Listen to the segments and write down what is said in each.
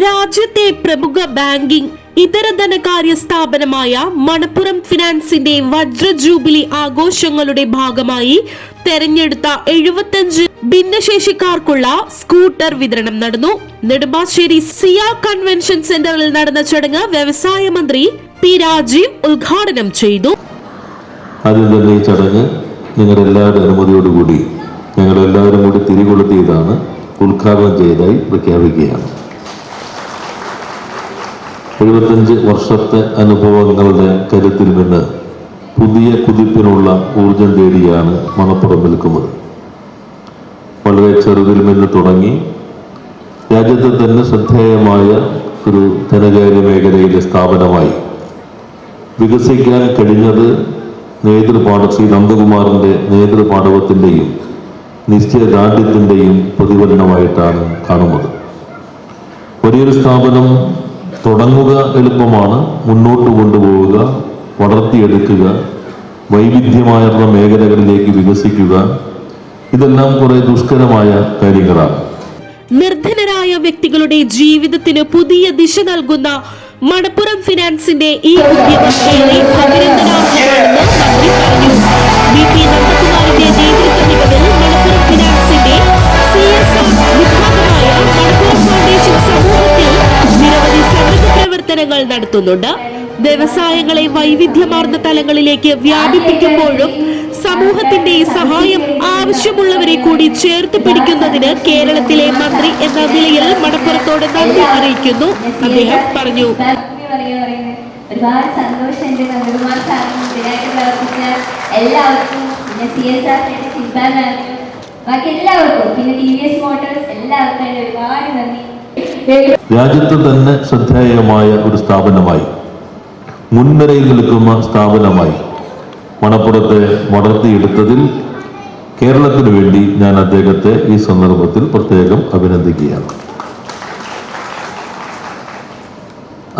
രാജ്യത്തെ പ്രമുഖ ബാങ്കിംഗ് ഇതര ധനകാര്യ സ്ഥാപനമായ മണപ്പുറം ഫിനാൻസിന്റെ വജ്ര ജൂബിലി ആഘോഷങ്ങളുടെ ഭാഗമായി തെരഞ്ഞെടുത്ത എഴുപത്തഞ്ച് ഭിന്നശേഷിക്കാർക്കുള്ള സ്കൂട്ടർ വിതരണം നടന്നു. നെടുമ്പാശ്ശേരി സിയ കൺവെൻഷൻ സെന്ററിൽ നടന്ന ചടങ്ങ് വ്യവസായ മന്ത്രി പി രാജീവ് ഉദ്ഘാടനം ചെയ്തു. തന്നെ ഈ ചടങ്ങ് എല്ലാവരുടെ അനുമതിയോടുകൂടി ഞങ്ങളെല്ലാവരും കൂടി തിരികൊളുത്തിയതാണ് ഉദ്ഘാടനം ചെയ്തതായി പ്രഖ്യാപിക്കുകയാണ്. എഴുപത്തഞ്ച് വർഷത്തെ അനുഭവങ്ങളുടെ കരുത്തിൽ നിന്ന് പുതിയ കുതിപ്പിനുള്ള ഊർജം തേടിയാണ് മണപ്പുറം നിൽക്കുന്നത്. വളരെ ചെറുതിൽ നിന്ന് തുടങ്ങി രാജ്യത്തെ തന്നെ ശ്രദ്ധേയമായ ഒരു ധനകാര്യ മേഖലയിലെ സ്ഥാപനമായി വികസിക്കാൻ കഴിഞ്ഞത് നേതൃപാഠ ശ്രീ നന്ദകുമാറിന്റെ നേതൃപാഠവത്തിന്റെയും നിശ്ചയദാർഢ്യത്തിന്റെയും പ്രതിഫലനമായിട്ടാണ് കാണുന്നത്. വലിയൊരു സ്ഥാപനം തുടങ്ങുക എളുപ്പമാണ് മുന്നോട്ട് കൊണ്ടുപോവുക വളർത്തിയെടുക്കുക വൈവിധ്യമാർന്ന മേഖലകളിലേക്ക് വികസിക്കുക. ഇതെല്ലാം കുറെ ദുഷ്കരമായ കാര്യങ്ങളാണ്. നിർധനരായ വ്യക്തികളുടെ ജീവിതത്തിന് പുതിയ ദിശ നൽകുന്ന മണപ്പുറം ഫിനാൻസിന്റെ ഈ ഉദ്യമം ഏറെ അഭിനന്ദനാർഹമാണെന്ന് മന്ത്രി പറഞ്ഞു. വി പി നടത്തുന്നുണ്ട്. വ്യവസായങ്ങളെ വൈവിധ്യമാർന്ന തലങ്ങളിലേക്ക് വ്യാപിപ്പിക്കുമ്പോഴും സമൂഹത്തിന്റെ സഹായം ആവശ്യമുള്ളവരെ കൂടി ചേർത്ത് പിടിക്കുന്നതിന് കേരളത്തിലെ മന്ത്രി എന്ന നിലയിൽ മണപ്പുറത്തോട് നന്ദി അറിയിക്കുന്നു. അദ്ദേഹം പറഞ്ഞു. എല്ലാവർക്കും. ബാക്കി എല്ലാവർക്കും പിന്നെ ടി വി എസ് മോട്ടോഴ്സ് എല്ലാവർക്കും ഒരുപാട് നന്ദി. രാജ്യത്ത് തന്നെ ശ്രദ്ധേയമായ ഒരു സ്ഥാപനമായി. മുൻനിരയിൽ നിൽക്കുന്ന സ്ഥാപനമായി മണപ്പുറത്തെ വളർത്തിയെടുത്തതിൽ കേരളത്തിന് വേണ്ടി ഞാൻ അദ്ദേഹത്തെ ഈ സന്ദർഭത്തിൽ പ്രത്യേകം അഭിനന്ദിക്കുകയാണ്.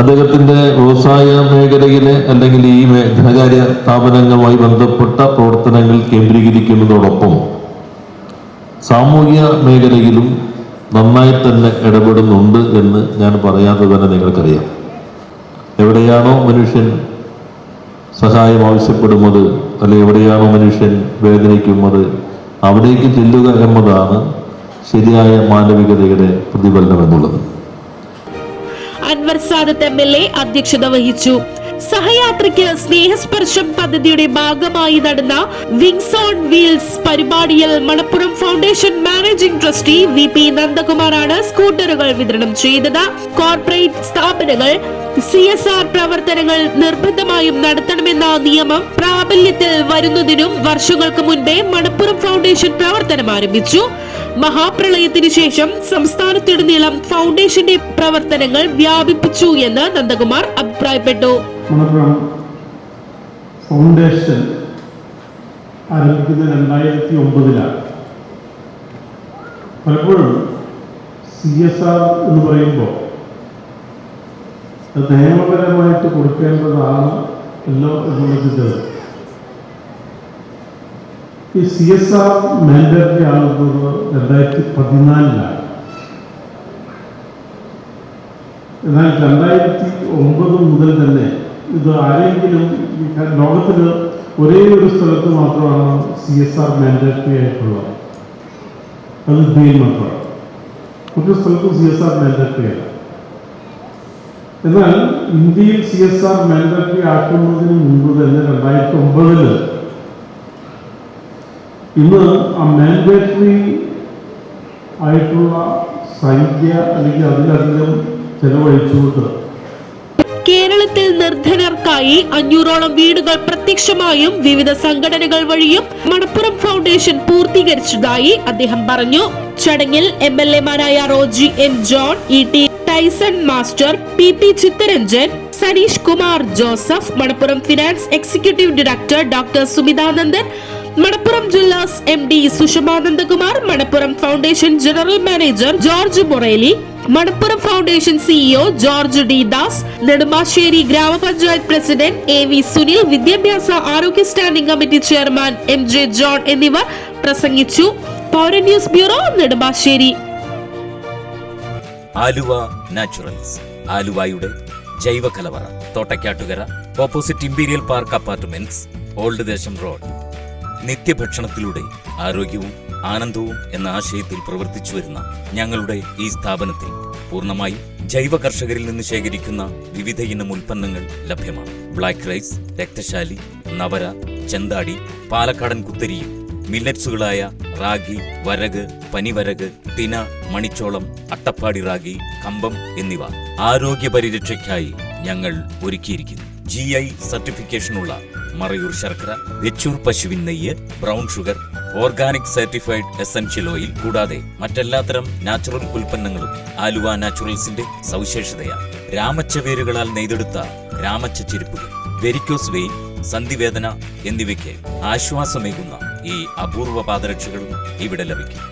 അദ്ദേഹത്തിന്റെ വ്യവസായ മേഖലയിലെ അല്ലെങ്കിൽ ഈ ധനകാര്യ സ്ഥാപനങ്ങളുമായി ബന്ധപ്പെട്ട പ്രവർത്തനങ്ങൾ കേന്ദ്രീകരിക്കുന്നതോടൊപ്പം സാമൂഹിക മേഖലയിലും നന്നായി തന്നെ ഇടപെടുന്നുണ്ട് എന്ന് ഞാൻ പറയാതെ തന്നെ നിങ്ങൾക്കറിയാം. എവിടെയാണോ മനുഷ്യൻ സഹായം ആവശ്യപ്പെടുന്നത് അല്ലെ എവിടെയാണോ മനുഷ്യൻ വേദനിക്കുന്നത് അവിടേക്ക് ചെല്ലുക എന്നതാണ് ശരിയായ മാനവികതയുടെ പ്രതിഫലനം എന്നുള്ളത്. Anwar Sadath M L A അധ്യക്ഷത വഹിച്ചു. സഹയാത്രിക്ക് സ്നേഹസ്പർശം പദ്ധതിയുടെ ഭാഗമായി നടന്ന വിങ്സ് ഓൺ വീൽസ് പരിപാടിയിൽ Manappuram foundation managing trustee V P നന്ദകുമാറാണ് സ്കൂട്ടറുകൾ വിതരണം ചെയ്തത്. കോർപ്പറേറ്റ് സ്ഥാപനങ്ങൾ സി എസ് ആർ പ്രവർത്തനങ്ങൾ നിർബന്ധമായും നടത്തണമെന്ന നിയമം പ്രാബല്യത്തിൽ വരുന്നതിനും വർഷങ്ങൾക്ക് മുൻപേ മണപ്പുറം ഫൗണ്ടേഷൻ പ്രവർത്തനം ആരംഭിച്ചു. മഹാപ്രളയത്തിന് ശേഷം സംസ്ഥാനത്തുടനീളം ഫൗണ്ടേഷന്റെ പ്രവർത്തനങ്ങൾ വ്യാപിപ്പിച്ചു എന്ന് നന്ദകുമാർ അഭിപ്രായപ്പെട്ടു. മണപ്പുറം ഫൗണ്ടേഷൻ ആരംഭിക്കുന്നത് രണ്ടായിരത്തി ഒമ്പതിലാണ് പലപ്പോഴും സി എസ് ആർ എന്ന് പറയുമ്പോൾ അത് നിയമപരമായിട്ട് കൊടുക്കേണ്ടതാണ് എല്ലോ എന്നുള്ളത് ഈ സി എസ് ആർ മാൻഡേറ്ററി ആകുന്നത് രണ്ടായിരത്തി പതിനാലിലാണ് എന്നാൽ രണ്ടായിരത്തി ഒമ്പത് മുതൽ തന്നെ ഇത് ആരെങ്കിലും ലോകത്തിൽ ഒരേ ഒരു സ്ഥലത്ത് മാത്രമാണ് സി എസ് ആർ മാൻഡേറ്ററി ആയിട്ടുള്ളത്. അത് ഇന്ത്യയിൽ മാത്രമാണ്. മറ്റൊരു സ്ഥലത്തും സി എസ് ആർ മാൻഡേറ്ററി അല്ല. എന്നാൽ ഇന്ത്യയിൽ സി എസ് ആർ മാൻഡേറ്ററി ആക്കുന്നതിന് മുമ്പ് തന്നെ രണ്ടായിരത്തി ഒമ്പതിൽ ഇന്ന് ആ മാൻഡേറ്ററി ആയിട്ടുള്ള സംഖ്യ അല്ലെങ്കിൽ അതിലധികം ചെലവഴിച്ചുകൊണ്ട് കേരളത്തിൽ നിർധനർക്കായി അഞ്ഞൂറോളം വീടുകൾ പ്രത്യക്ഷമായും വിവിധ സംഘടനകൾ വഴിയും മണപ്പുറം ഫൗണ്ടേഷൻ പൂർത്തീകരിച്ചതായി അദ്ദേഹം പറഞ്ഞു. ചടങ്ങിൽ M L എമാരായ Roji M John E T Tyson master P P Chittaranjan Saneesh Kumar Joseph Manappuram finance executive director doctor Sumithanandan Manappuram ജില്ലാസ് M D Sushamanandakumar Manappuram foundation general manager George Moreli Manappuram foundation CEO George D Das Nedumbassery ഗ്രാമപഞ്ചായത്ത് president A V Sunil വിദ്യാഭ്യാസ ആരോഗ്യ standing committee chairman M J John എന്നിവർ പ്രസംഗിച്ചു. പൗര news bureau Nedumbassery. Aluva Naturals ആലുവയുടെ ജൈവ കലവറ Thottakkattukara opposite Imperial Park Apartments old Desom road. നിത്യഭക്ഷണത്തിലൂടെ ആരോഗ്യവും ആനന്ദവും എന്ന ആശയത്തിൽ പ്രവർത്തിച്ചു വരുന്ന ഞങ്ങളുടെ ഈ സ്ഥാപനത്തിൽ പൂർണമായി ജൈവ കർഷകരിൽ നിന്ന് ശേഖരിക്കുന്ന വിവിധ ഇനം ഉൽപ്പന്നങ്ങൾ ലഭ്യമാണ്. ബ്ലാക്ക് റൈസ് രക്തശാലി നവര ചെന്താടി പാലക്കാടൻ കുത്തരിയും മില്ലറ്റ്സുകളായ റാഗി വരക് പനിവരക് തിന മണിച്ചോളം അട്ടപ്പാടി റാഗി കമ്പം എന്നിവ ആരോഗ്യ പരിരക്ഷയ്ക്കായി ഞങ്ങൾ ഒരുക്കിയിരിക്കുന്നു. ജി ഐ സർട്ടിഫിക്കേഷനുള്ള മറയൂർ ശർക്കര വെച്ചൂർ പശുവിൻ നെയ്യ് brown sugar organic certified essential oil കൂടാതെ മറ്റെല്ലാത്തരം നാച്ചുറൽ ഉൽപ്പന്നങ്ങളും ആലുവ നാച്ചുറൽസിന്റെ സവിശേഷതയാണ്. രാമച്ച വേരുകളാൽ നെയ്തെടുത്ത രാമച്ച ചെരുപ്പുകൾ വെരിക്കോസ് വെയിൻ സന്ധിവേദന എന്നിവയ്ക്ക് ആശ്വാസമേകുന്ന ഈ അപൂർവ പാദരക്ഷകളും ഇവിടെ ലഭിക്കും.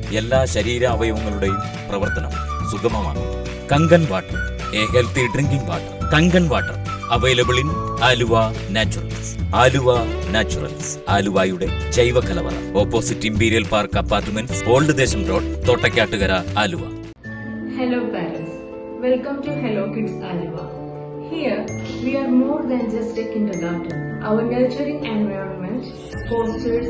എല്ലാ ശരീര അവയവങ്ങളുടെയും പ്രവർത്തനം സുഗമമാണ്. Kangen water a healthy drinking water Kangen water available in Aluva Naturals Aluva Naturals ആലുവയുടെ ജൈവ കലവറ opposite Imperial Park Apartment old Desom road Thottakkattukara Aluva. Hello welcome to Hello Kids Aluva. Here, we are more than just a kindergarten. Our nurturing environment fosters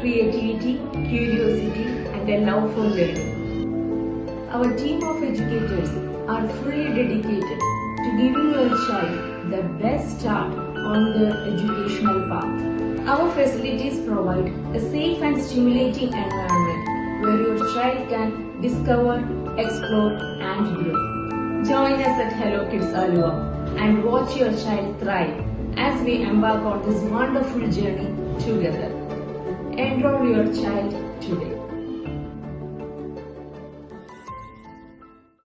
creativity, curiosity a love for learning. Our team of educators are fully dedicated to giving your child the best start on the educational path. Our facilities provide a safe and stimulating environment where your child can discover, explore, and grow. Join us at Hello Kids Alua and watch your child thrive as we embark on this wonderful journey together. Enroll your child today.